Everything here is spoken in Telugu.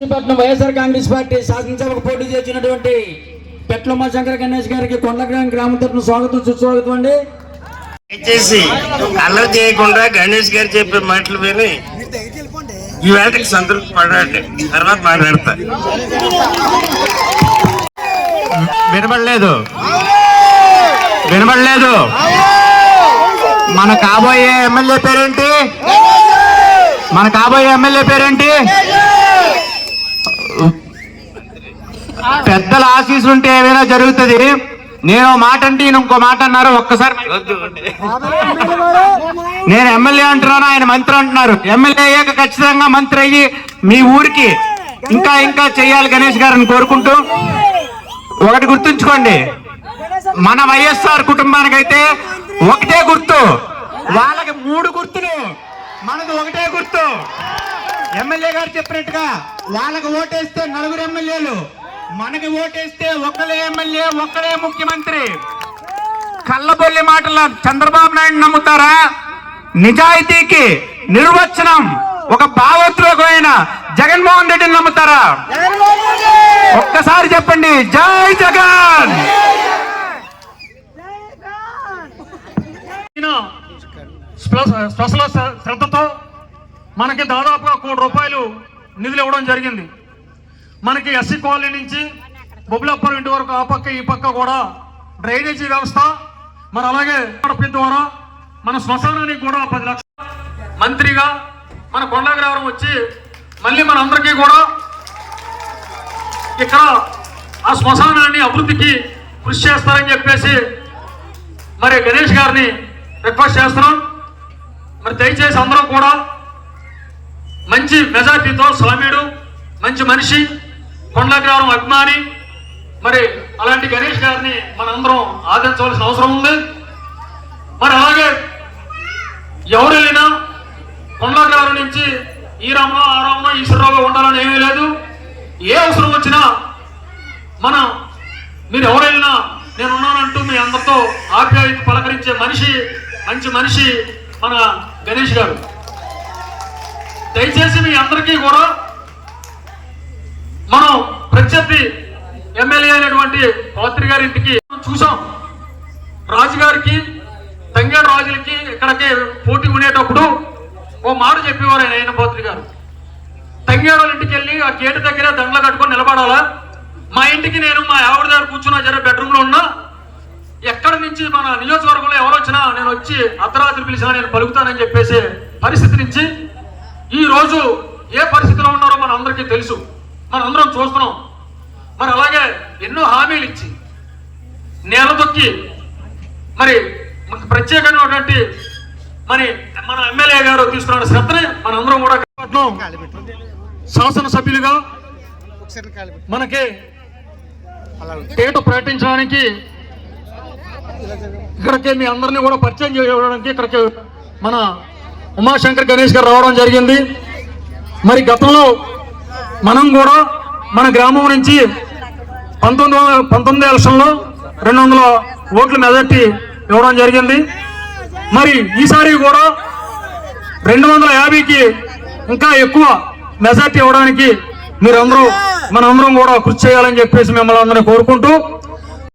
పట్నం వైఎస్ఆర్ కాంగ్రెస్ పార్టీ శాసనసభకు పోటీ చేసినటువంటి పెట్ల ఉమాశంకర్ గణేష్ గారికి కొండగ్రామ గ్రామం తరఫున స్వాగతం సుస్వాగతం అండి. దయచేసి అల్లరి చేయకుండా గణేష్ గారు చెప్పే మాటలు విని ఈ వేటకి సంతృప్తి పడండి తర్వాత మాట్లాడతా. వినబడలేదు. వినబడలేదు. మన కాబోయే ఎమ్మెల్యే పేరేంటి? మన కాబోయే ఎమ్మెల్యే పేరేంటి? పెద్దల ఆశీస్సులు ఉంటే ఏమైనా జరుగుతుంది? నేను మాట అంటే ఈయన ఇంకో మాట అన్నారు ఒక్కసారి నేను ఎమ్మెల్యే అంటున్నాను ఆయన మంత్రి అంటున్నారు. ఎమ్మెల్యే అయ్యాక ఖచ్చితంగా మంత్రి అయ్యి మీ ఊరికి ఇంకా ఇంకా చేయాలి గణేష్ గారిని కోరుకుంటూ. ఒకటి గుర్తుంచుకోండి మన వైఎస్ఆర్ కుటుంబానికైతే ఒకటే గుర్తు. వాళ్ళకి మూడు గుర్తులు మనది ఒకటే గుర్తు. ఎమ్మెల్యే గారు చెప్పినట్టుగా వాళ్ళకి ఓటేస్తే నలుగురు ఎమ్మెల్యేలు మనకి ఓటేస్తే ఒక్కలే ఎమ్మెల్యే ఒక్కలే ముఖ్యమంత్రి. కళ్ళబొల్లి మాటల చంద్రబాబు నాయుడు నమ్ముతారా? నిజాయితీకి నిర్వచనం ఒక భావోద్వేగమైన జగన్మోహన్ రెడ్డిని నమ్ముతారా? ఒక్కసారి చెప్పండి జై జగన్! ఈయన శ్రద్ధతో మనకి దాదాపుగా కోటి రూపాయలు నిధులు ఇవ్వడం జరిగింది. మనకి ఎస్సీ కాలనీ నుంచి బొబ్బులప్పరం ఇంటి వరకు ఆ పక్క ఈ పక్క కూడా డ్రైనేజీ వ్యవస్థ. మరి అలాగే ద్వారా మన శ్మశానానికి కూడా పది లక్షల మంత్రిగా మన కొండగ్రవరం వచ్చి మళ్ళీ మన అందరికీ కూడా ఇక్కడ ఆ శ్మశానాన్ని అభివృద్ధికి కృషి చేస్తారని చెప్పేసి మరి గణేష్ గారిని రిక్వెస్ట్ చేస్తున్నాం. మరి దయచేసి అందరం కూడా మంచి మెజార్టీతో స్వామిడు మంచి మనిషి కొండగ్రామం అభిమాని. మరి అలాంటి గణేష్ గారిని మనందరం ఆదరించవలసిన అవసరం ఉంది. మరి అలాగే ఎవరు వెళ్ళినా కొండగ్రామం నుంచి ఈ రామో ఆ రామో ఈశ్వరరావుగా ఉండాలని ఏమీ లేదు. ఏ అవసరం వచ్చినా మనం మీరు ఎవరు నేను ఉన్నానంటూ మీ అందరితో ఆప్యాయత పలకరించే మనిషి మంచి మనిషి మన గణేష్ గారు. దయచేసి మీ అందరికీ కూడా మనం ప్రత్యర్థి ఎమ్మెల్యే అయినటువంటి పౌత్రి గారి ఇంటికి చూసాం. రాజుగారికి తంగేడు రాజులకి ఇక్కడికి పోటీ ఉండేటప్పుడు ఓ మాట చెప్పేవారు ఆయన ఆయన పౌత్రి గారు. తంగేడు వాళ్ళ ఇంటికి వెళ్ళి ఆ గేటు దగ్గర దండలు కట్టుకొని నిలబడాలా? మా ఇంటికి నేను మా ఆవిడ దగ్గర కూర్చున్నా జర బెడ్రూమ్లో ఉన్నా ఎక్కడి నుంచి మన నియోజకవర్గంలో ఎవరు వచ్చినా నేను వచ్చి అర్ధరాత్రి పిలిచినా నేను పలుకుతానని చెప్పేసి పరిస్థితి నుంచి ఈ రోజు ఏ పరిస్థితిలో ఉన్నారో మన అందరికీ తెలుసు. మనందరం చూస్తున్నాం. మరి అలాగే ఎన్నో హామీలు ఇచ్చి నేల తొక్కి మరి ప్రత్యేకమైనటువంటి మరి మన ఎమ్మెల్యే గారు తీసుకున్న శ్రద్ధని మనందరం కూడా శాసనసభ్యులుగా మనకి డేటు ప్రకటించడానికి ఇక్కడికి మీ అందరినీ కూడా పరిచయం చేయడానికి ఇక్కడికి మన ఉమాశంకర్ గణేష్ గారు రావడం జరిగింది. మరి గతంలో మనం కూడా మన గ్రామం నుంచి పంతొమ్మిది వందల పంతొమ్మిది ఎలక్షన్లో రెండు వందల ఓట్ల మెజార్టీ ఇవ్వడం జరిగింది. మరి ఈసారి కూడా రెండు వందల యాభైకి ఇంకా ఎక్కువ మెజార్టీ ఇవ్వడానికి మీరందరూ మనందరం కూడా కృషి చేయాలని చెప్పేసి మిమ్మల్ని అందరినీ కోరుకుంటూ